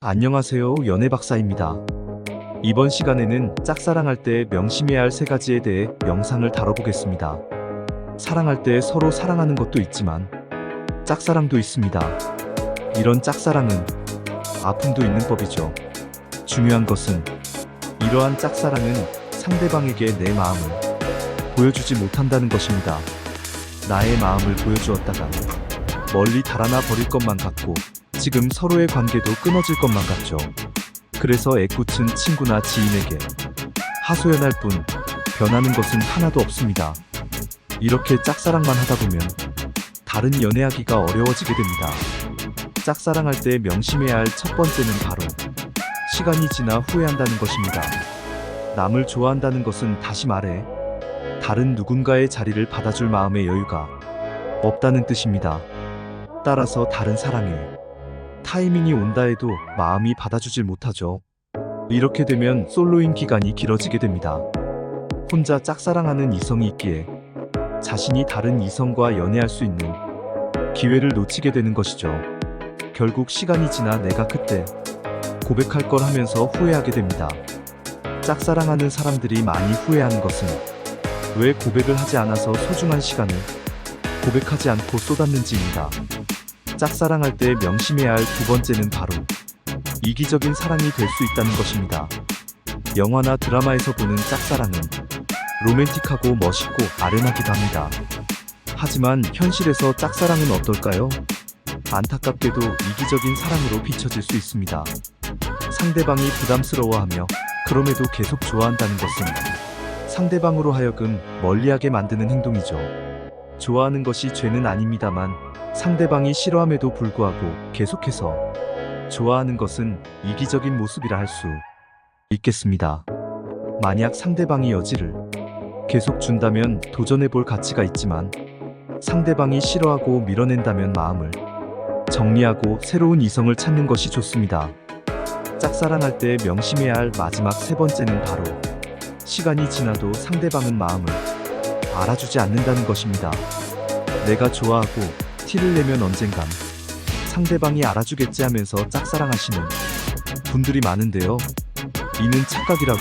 안녕하세요. 연애 박사입니다. 이번 시간에는 짝사랑할 때 명심해야 할 세 가지에 대해 영상을 다뤄보겠습니다. 사랑할 때 서로 사랑하는 것도 있지만 짝사랑도 있습니다. 이런 짝사랑은 아픔도 있는 법이죠. 중요한 것은 이러한 짝사랑은 상대방에게 내 마음을 보여주지 못한다는 것입니다. 나의 마음을 보여주었다가 멀리 달아나 버릴 것만 같고 지금 서로의 관계도 끊어질 것만 같죠. 그래서 애꿎은 친구나 지인에게 하소연할 뿐 변하는 것은 하나도 없습니다. 이렇게 짝사랑만 하다 보면 다른 연애하기가 어려워지게 됩니다. 짝사랑할 때 명심해야 할 첫 번째는 바로 시간이 지나 후회한다는 것입니다. 남을 좋아한다는 것은 다시 말해 다른 누군가의 자리를 받아줄 마음의 여유가 없다는 뜻입니다. 따라서 다른 사랑에 타이밍이 온다 해도 마음이 받아주질 못하죠. 이렇게 되면 솔로인 기간이 길어지게 됩니다. 혼자 짝사랑하는 이성이 있기에 자신이 다른 이성과 연애할 수 있는 기회를 놓치게 되는 것이죠. 결국 시간이 지나 내가 그때 고백할 걸 하면서 후회하게 됩니다. 짝사랑하는 사람들이 많이 후회하는 것은 왜 고백을 하지 않아서 소중한 시간을 고백하지 않고 쏟았는지입니다. 짝사랑할 때 명심해야 할 두 번째는 바로 이기적인 사랑이 될 수 있다는 것입니다. 영화나 드라마에서 보는 짝사랑은 로맨틱하고 멋있고 아련하기도 합니다. 하지만 현실에서 짝사랑은 어떨까요? 안타깝게도 이기적인 사랑으로 비춰질 수 있습니다. 상대방이 부담스러워하며 그럼에도 계속 좋아한다는 것은 상대방으로 하여금 멀리하게 만드는 행동이죠. 좋아하는 것이 죄는 아닙니다만 상대방이 싫어함에도 불구하고 계속해서 좋아하는 것은 이기적인 모습이라 할 수 있겠습니다. 만약 상대방이 여지를 계속 준다면 도전해 볼 가치가 있지만 상대방이 싫어하고 밀어낸다면 마음을 정리하고 새로운 이성을 찾는 것이 좋습니다. 짝사랑할 때 명심해야 할 마지막 세 번째는 바로 시간이 지나도 상대방은 마음을 알아주지 않는다는 것입니다. 내가 좋아하고 티를 내면 언젠간 상대방이 알아주겠지 하면서 짝사랑하시는 분들이 많은데요. 이는 착각이라고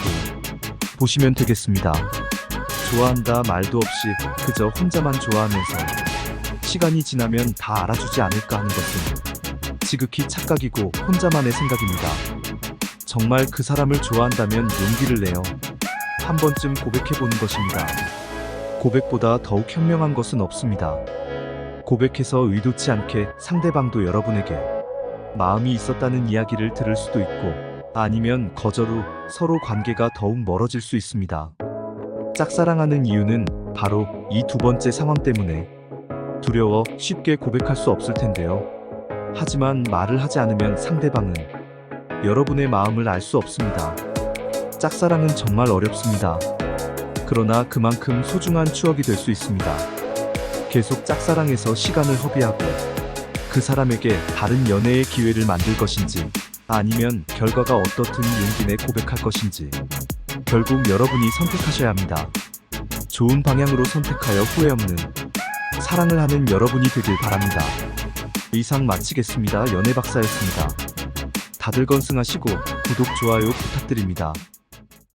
보시면 되겠습니다. 좋아한다 말도 없이 그저 혼자만 좋아하면서 시간이 지나면 다 알아주지 않을까 하는 것은 지극히 착각이고 혼자만의 생각입니다. 정말 그 사람을 좋아한다면 용기를 내어 한 번쯤 고백해보는 것입니다. 고백보다 더욱 현명한 것은 없습니다. 고백해서 의도치 않게 상대방도 여러분에게 마음이 있었다는 이야기를 들을 수도 있고 아니면 거절 후 서로 관계가 더욱 멀어질 수 있습니다. 짝사랑하는 이유는 바로 이 두 번째 상황 때문에 두려워 쉽게 고백할 수 없을 텐데요. 하지만 말을 하지 않으면 상대방은 여러분의 마음을 알 수 없습니다. 짝사랑은 정말 어렵습니다. 그러나 그만큼 소중한 추억이 될 수 있습니다. 계속 짝사랑해서 시간을 허비하고 그 사람에게 다른 연애의 기회를 만들 것인지 아니면 결과가 어떻든 용기 내 고백할 것인지 결국 여러분이 선택하셔야 합니다. 좋은 방향으로 선택하여 후회 없는 사랑을 하는 여러분이 되길 바랍니다. 이상 마치겠습니다. 연애 박사였습니다. 다들 건승하시고 구독, 좋아요 부탁드립니다.